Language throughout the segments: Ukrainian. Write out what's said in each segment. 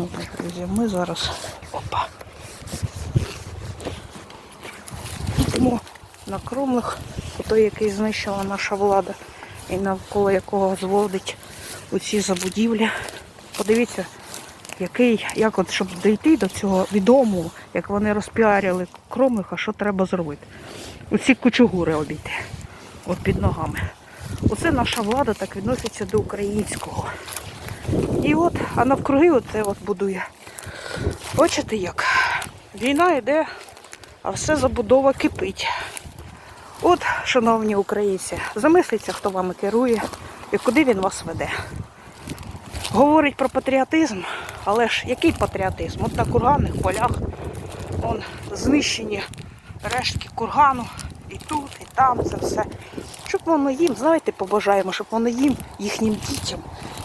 Шановні друзі, ми зараз опа. Йдемо на кромлих, той, який знищила наша влада, і навколо якого зводить оці забудівлі. Подивіться, який, як от, щоб дійти до цього відомого, як вони розпіарили кромлиха, що треба зробити. Оці кучугури обійти. От під ногами. Оце наша влада так відноситься до українського. І от, а навкруги оце от будує. Бачите як? Війна йде, а все забудова кипить. От, шановні українці, замисліться, хто вами керує і куди він вас веде. Говорить про патріотизм, але ж який патріотизм? От на курганних полях вон, знищені рештки кургану і тут, і там це все. Щоб воно їм, знаєте, побажаємо, щоб воно їм, їхнім дітям,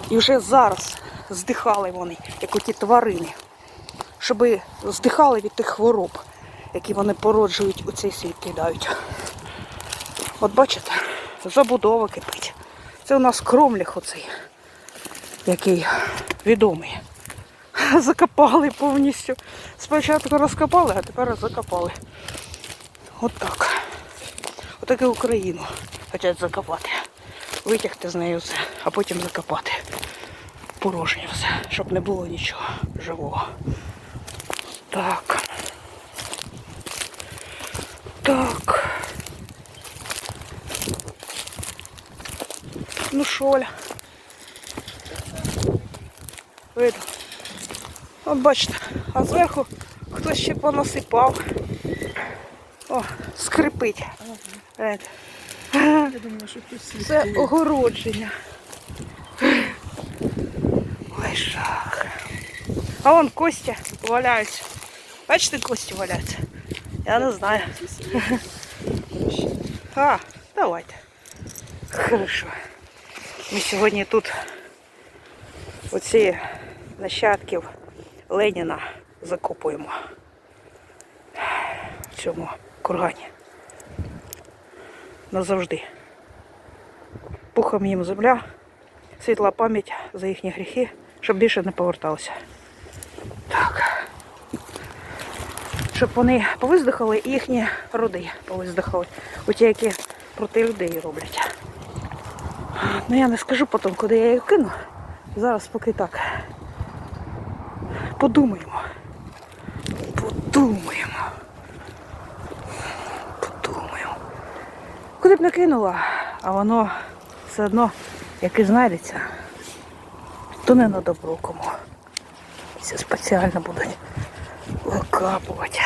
і вже зараз здихали вони, як оті тварини, щоб здихали від тих хвороб, які вони породжують у цей світ кидають. От бачите, забудова кипить. Це у нас кромлях оцей, який відомий. Закопали повністю. Спочатку розкопали, а тепер закопали. От так. Отаке Україну хочуть закопати. Витягти з нею все, а потім закопати. Порожнє все, щоб не було нічого живого. Так. Так. Ну що, Оля? Видно. От бачите, а зверху хтось ще понасипав. О, скрипить. Е, Я думала, що тут. Це огородження. Жах. А вон Костя валяється. Бачите, Кості валяється? Я не знаю. А, давайте. Хорошо. Ми сьогодні тут оці нащадків Леніна закопуємо в цьому кургані. Назавжди. Пухом їм земля, світла пам'ять за їхні гріхи, щоб більше не поверталося. Так. Щоб вони повиздихали і їхні роди повиздихали. Оті, які проти людей роблять. Ну я не скажу потім, куди я її кину. Зараз поки так. Подумаємо. Подумаємо. Подумаємо. Куди б не кинула, а воно все одно, як і знайдеться, то не на добро кому. Все спеціально будуть викапувати.